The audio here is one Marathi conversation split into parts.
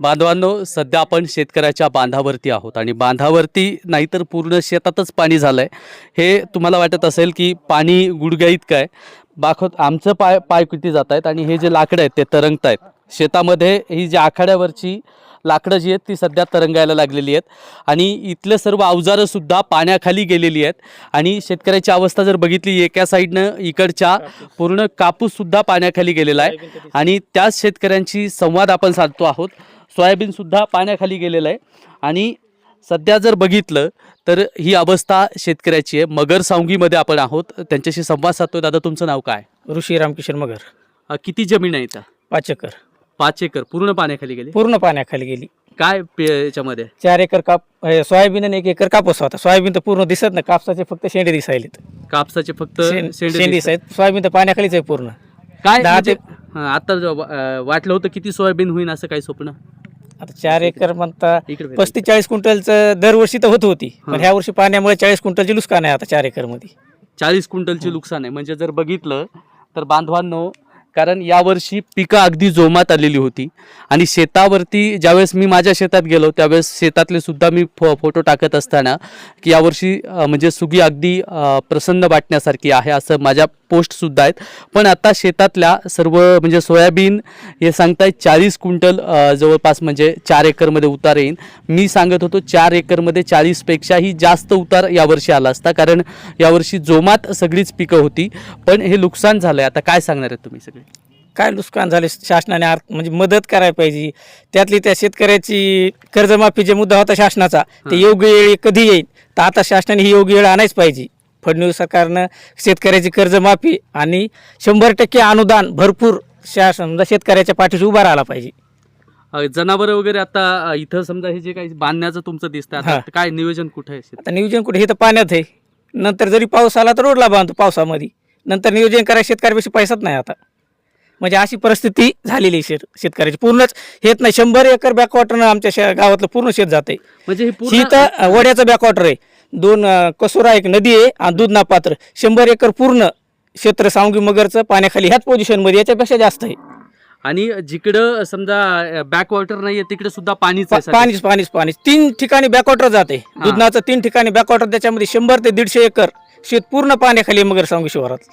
बांधवांनो सध्या आपण शेतकऱ्याच्या बांधावरती आहोत आणि बांधावरती नाहीतर पूर्ण शेतातच पाणी झालं आहे हे तुम्हाला वाटत असेल की पाणी गुडग्याईत काय आहे आमचं पाय पाय किती जात आहेत आणि हे जे लाकडं आहेत ते तरंगत आहेत शेतामध्ये ही जी आखाड्यावरची लाकडं जी आहेत ती सध्या तरंगायला लागलेली आहेत. आणि इथले सर्व अवजारंसुद्धा पाण्याखाली गेलेली आहेत. आणि शेतकऱ्याची अवस्था जर बघितली एका साईडनं इकडच्या पूर्ण कापूससुद्धा पाण्याखाली गेलेला आहे. आणि त्याच शेतकऱ्यांची संवाद आपण साधतो आहोत. सोयाबीनसुद्धा पाण्याखाली गेलेलं आहे. आणि सध्या जर बघितलं तर ही अवस्था शेतकऱ्याची आहे. मगर सावंगीमध्ये आपण आहोत. त्यांच्याशी संवाद साधतोय. दादा तुमचं नाव काय? ऋषी रामकिशोर मगर. किती जमीन आहे इथं? पाच एकर. पाच एकर पूर्ण पाण्याखाली गेली? पूर्ण पाण्याखाली गेली. काय पे- याच्यामध्ये? चार एकर काप हे सोयाबीन आणि एक एकर कापूस होता. सोयाबीन तर पूर्ण दिसत नाही कापसाचे फक्त शेंडे दिसायलेत. कापसाचे फक्त शेंड- शेंडे शेंडे दिसतात. दिसायत सोयाबीन तर पाण्याखालीच आहे पूर्ण. काय दहा म्हणजे, हा, आता जो, अ, वाटलं होतं किती सोयाबीन होईल असं काही स्वप्न? आता चार एकर म्हणता इकडे. पस्तीस चाळीस क्विंटलचं दरवर्षी तर होत होती. पण ह्या वर्षी पाण्यामुळे चाळीस क्विंटलची नुकसान आहे आता चार एकरमध्ये. चाळीस क्विंटलची नुकसान आहे. म्हणजे जर बघितलं तर बांधवांनो कारण यावर्षी पिकं अगदी जोमात आलेली होती. आणि शेतावरती ज्यावेळेस मी माझ्या शेतात गेलो त्यावेळेस शेतातले सुद्धा मी फो फोटो टाकत असताना की यावर्षी म्हणजे सुगी अगदी प्रसन्न वाटण्यासारखी आहे असं माझ्या पोस्टसुद्धा आहेत. पण आता शेतातल्या सर्व म्हणजे सोयाबीन हे सांगतायत चाळीस क्विंटल जवळपास म्हणजे चार एकरमध्ये उतार येईल मी सांगत होतो चार एकरमध्ये चाळीसपेक्षाही जास्त उतार यावर्षी आला असता. कारण यावर्षी जोमात सगळीच पिकं होती. पण हे नुकसान झालं आहे आता काय सांगणार आहेत तुम्ही सगळे? काय नुकसान झाले शासनाने आर्थ म्हणजे मदत करायला पाहिजे. त्यातली त्या शेतकऱ्याची कर्जमाफी मुद्दा होता शासनाचा. ते योग्य वेळ कधी येईल तर आता शासनाने ही योग्य वेळ आणायच पाहिजे. फडणवीस सरकारनं शेतकऱ्याची कर्जमाफी आणि शंभर टक्के अनुदान भरपूर शा समजा शेतकऱ्याच्या पाठीशी उभा राहिला पाहिजे. जनावरं वगैरे आता इथं समजा हे जे काही बांधण्याचं तुमचं दिसतं आता हा. काय नियोजन कुठे आहे शेत- आता नियोजन कुठे? हे तर पाण्यात आहे. नंतर जरी पाऊस आला तर रोडला बांधतो पावसामध्ये. नंतर नियोजन करायला शेतकऱ्यापेक्षा पैसाच नाही आता. म्हणजे अशी परिस्थिती झालेली आहे शेत शेतकऱ्याची. पूर्णच हेत नाही. शंभर एकर बॅकवॉटरनं आमच्या शे गावातलं पूर्ण शेत जाते म्हणजे हे ही पूर्ण तर अ, वड्याचं बॅकवॉटर आहे. दोन कसोरा एक नदी आहे आणि दुधना पात्र. शंभर एकर पूर्ण क्षेत्र सावंगी मगरचं पाण्याखाली ह्याच पोझिशनमध्ये याच्यापेक्षा जास्त आहे. आणि जिकडं समजा बॅक वॉटर नाहीये तिकडे सुद्धा पाणीच आहे. पाणीच पाणीच पाणीच. तीन ठिकाणी बॅकवॉटर जाते. दुधनाचं तीन ठिकाणी बॅकवॉटर त्याच्यामध्ये शंभर ते दीडशे एकर शेत पूर्ण पाण्याखाली आहे मगर सावंगी शिवारात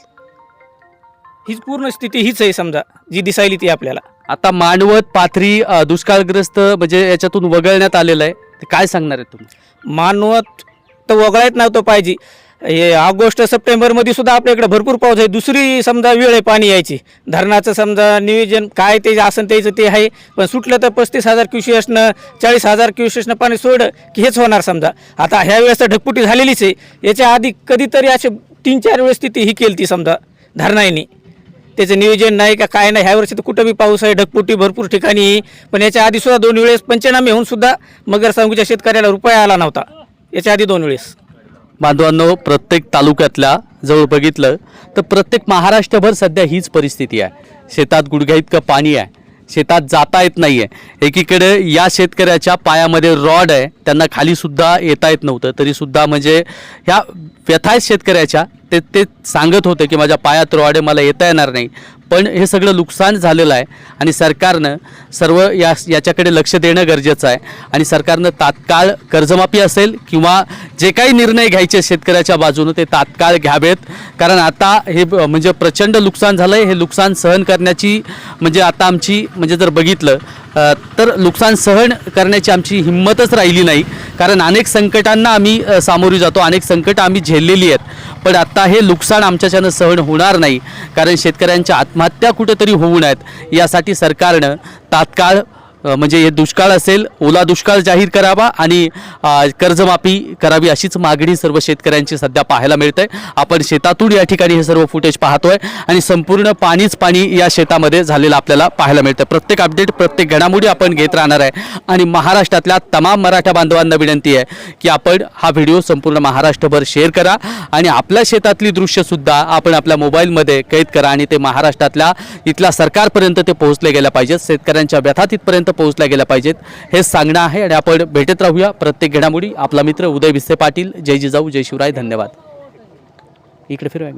हीच पूर्ण स्थिती हीच आहे समजा जी दिसायली ती आपल्याला. आता मानवत पाथरी अ, दुष्काळग्रस्त म्हणजे याच्यातून वगळण्यात आलेलं आहे. ते काय सांगणार आहे तुम्ही? मानवत तर वगळायच नव्हतं पाहिजे. हे ऑगस्ट सप्टेंबरमध्ये सुद्धा आपल्याकडे भरपूर पाऊस आहे. दुसरी समजा वेळ आहे पाणी यायची. धरणाचं समजा नियोजन काय ते असन त्याचं ते आहे. पण सुटलं तर पस्तीस हजार क्युशियसनं चाळीस हजार क्युशियसनं पाणी सोडलं की हेच होणार समजा. आता ह्या वेळेस तर ढगपुटी झालेलीच आहे. याच्या आधी कधीतरी असे तीन चार वेळेस ती ही केली ती समजा धरणाईने. त्याचं नियोजन नाही का काय नाही ह्या वर्षी तर कुठं बी पाऊस आहे ढगपुटी भरपूर ठिकाणी. पण याच्या आधी सुद्धा दोन वेळेस पंचनामे होऊन सुद्धा मगर सांगूच्या शेतकऱ्याला रुपया आला नव्हता. याच्या आधी दोन वेळेस. बांधवांनो प्रत्येक तालुक्यातल्या जवळ बघितलं तर प्रत्येक महाराष्ट्रभर सध्या हीच परिस्थिती आहे. शेतात गुडघ्या इतकं पाणी आहे. शेतात जाता येत नाही आहे एकीकडे या शेतकऱ्याच्या पायामध्ये रॉड आहे. त्यांना खालीसुद्धा येता येत नव्हतं. तरीसुद्धा म्हणजे ह्या व्यथा आहेत शेतकऱ्याच्या ते ते सांगत होते की माझ्या पायात रॉड आहे मला येता येणार नाही. पण हे सगळं नुकसान झालेलं आहे आणि सरकारनं सर्व या याच्याकडे लक्ष देणं गरजेचं आहे. आणि सरकारनं तात्काळ कर्जमाफी असेल किंवा जे काही निर्णय घ्यायचे शेतकऱ्याच्या बाजूनं ते तात्काळ घ्यावेत. कारण आता हे म्हणजे प्रचंड नुकसान झालं आहे हे नुकसान सहन करण्याची म्हणजे आता आमची म्हणजे जर बघितलं तर नुकसान सहन करण्याची आमची हिंमतच राहिली नाही. कारण अनेक संकटांना आम्ही सामोरी जातो अनेक संकटं आम्ही झेललेली आहेत. पण आत्ता हे नुकसान आमच्याच्यानं सहन होणार नाही. कारण शेतकऱ्यांच्या आत्महत्या कुठंतरी होऊ नयेत. यासाठी सरकारनं तात्काळ म्हणजे हे दुष्काळ असेल ओला दुष्काळ जाहीर करावा आणि कर्जमाफी करावी अशीच मागणी सर्व शेतकऱ्यांची सध्या पाहायला मिळते आपण शेतातून या ठिकाणी हे सर्व फुटेज पाहतोय आणि संपूर्ण पाणीच पाणी या शेतामध्ये झालेलं आपल्याला पाहायला मिळतं प्रत्येक अपडेट प्रत्येक घडामोडी आपण घेत राहणार आहे. आणि महाराष्ट्रातल्या तमाम मराठा बांधवांना विनंती आहे की आपण हा व्हिडिओ संपूर्ण महाराष्ट्रभर शेअर करा आणि आपल्या शेतातली दृश्यसुद्धा आपण आपल्या मोबाईलमध्ये कैद करा आणि ते महाराष्ट्रातल्या इथल्या सरकारपर्यंत ते पोहोचले गेल्या पाहिजेत. शेतकऱ्यांच्या व्यथा तिथपर्यंत पोहोचल्या गेल्या पाहिजेत. हे सांगणं आहे आणि आपण भेटत राहूया प्रत्येक घडामोडी. आपला मित्र उदय भिस्से पाटील. जय जिजाऊ जय शिवराय. धन्यवाद. इकडे फिरवा